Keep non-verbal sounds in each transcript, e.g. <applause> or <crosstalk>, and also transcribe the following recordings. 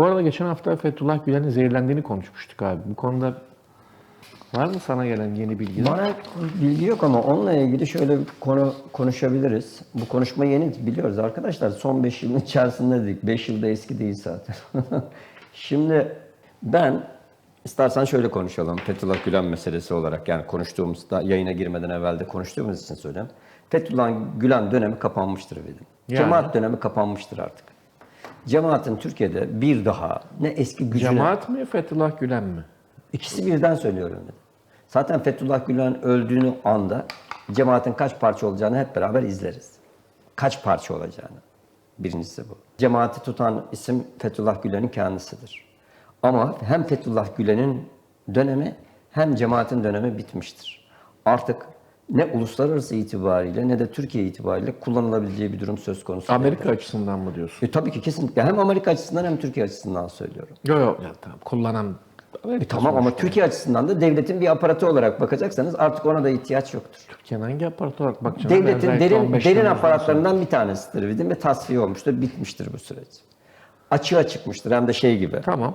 Bu arada geçen hafta Fethullah Gülen'in zehirlendiğini konuşmuştuk abi. Bu konuda var mı sana gelen yeni bilgiler? Bana bilgi yok ama onunla ilgili şöyle bir konu konuşabiliriz. Bu konuşma yeni biliyoruz arkadaşlar. Son 5 yılın içerisinde dedik. 5 yılda eski değil zaten. <laughs> Şimdi ben istersen şöyle konuşalım. Fethullah Gülen meselesi olarak yani konuştuğumuzda yayına girmeden evvel de konuştuğumuz için söyleyeyim. Fethullah Gülen dönemi kapanmıştır dedim. Yani? Cemaat dönemi kapanmıştır artık. Cemaatin Türkiye'de bir daha ne eski gücüne... Cemaat mi Fethullah Gülen mi? İkisi birden söylüyorum dedim. Zaten Fethullah Gülen öldüğünü anda cemaatin kaç parça olacağını hep beraber izleriz. Kaç parça olacağını. Birincisi bu. Cemaati tutan isim Fethullah Gülen'in kendisidir. Ama hem Fethullah Gülen'in dönemi hem cemaatin dönemi bitmiştir. Artık ne uluslararası itibariyle ne de Türkiye itibariyle kullanılabileceği bir durum söz konusu. Amerika değil. açısından mı diyorsun? E, tabii ki kesinlikle hem Amerika açısından hem Türkiye açısından söylüyorum. Yok yok. Ya, tamam. Kullanan Amerika Tamam ama sonuçta. Türkiye açısından da devletin bir aparatı olarak bakacaksanız artık ona da ihtiyaç yoktur. Türkiye'nin hangi aparat olarak bakacağım? Devletin derin, derin aparatlarından bir tanesidir dedim ve tasfiye olmuştur, bitmiştir bu süreç. Açığa çıkmıştır hem de şey gibi. Tamam.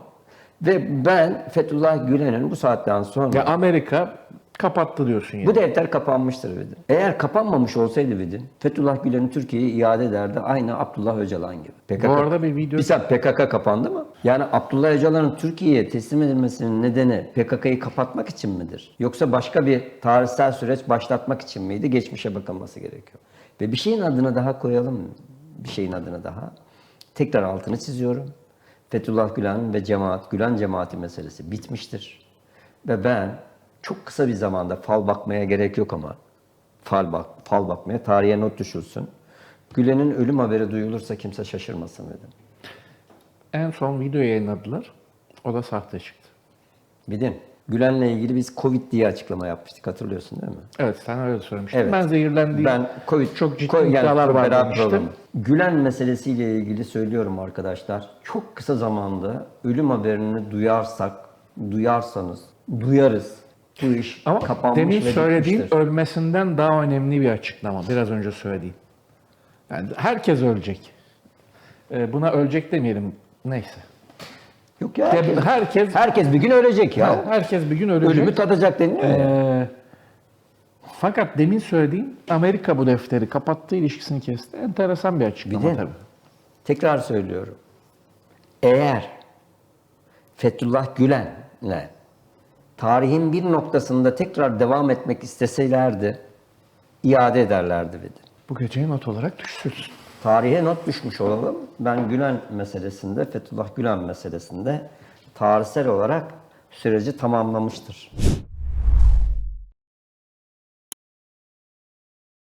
Ve ben Fethullah Gülen'in bu saatten sonra Ya Amerika kapattı diyorsun yani. bu defter kapanmıştır dedim. Eğer kapanmamış olsaydı dedim, Fethullah Gülen'i Türkiye'ye iade ederdi aynı Abdullah Öcalan gibi. PKK, Bu arada bir video- Bir PKK kapandı mı? Yani Abdullah Öcalan'ın Türkiye'ye teslim edilmesinin nedeni PKK'yı kapatmak için midir? Yoksa başka bir tarihsel süreç başlatmak için miydi? Geçmişe bakılması gerekiyor. Ve bir şeyin adını daha koyalım. Bir şeyin adını daha. Tekrar altını çiziyorum. Fethullah Gülen ve cemaat, Gülen cemaati meselesi bitmiştir. Ve ben çok kısa bir zamanda fal bakmaya gerek yok ama fal bak fal bakmaya tarihe not düşülsün. Gülen'in ölüm haberi duyulursa kimse şaşırmasın dedim. En son video yayınladılar. O da sahte çıktı. Bildin. Gülen'le ilgili biz Covid diye açıklama yapmıştık hatırlıyorsun değil mi? Evet sen öyle söylemiştin. Evet. Ben zehirlendiğim Ben Covid çok ciddi Covid- iddialar var demiştim. Gülen meselesiyle ilgili söylüyorum arkadaşlar. Çok kısa zamanda ölüm haberini duyarsak, duyarsanız, duyarız. Bu iş Ama kapanmış demin söylediğin bitmiştir. ölmesinden daha önemli bir açıklama. Biraz önce söylediğim. Yani herkes ölecek. Ee, buna ölecek demeyelim. Neyse. Yok ya. Herkes, herkes herkes bir gün ölecek ya. herkes bir gün ölecek. Ölümü tadacak deniliyor ya. Ee, fakat demin söylediğin Amerika bu defteri kapattığı ilişkisini kesti. Enteresan bir açıklama Bir de- tabii. Tekrar söylüyorum. Eğer Fethullah Gülen'le tarihin bir noktasında tekrar devam etmek isteselerdi iade ederlerdi dedi. Bu geceye not olarak düşsün. Tarihe not düşmüş olalım. Ben Gülen meselesinde, Fethullah Gülen meselesinde tarihsel olarak süreci tamamlamıştır.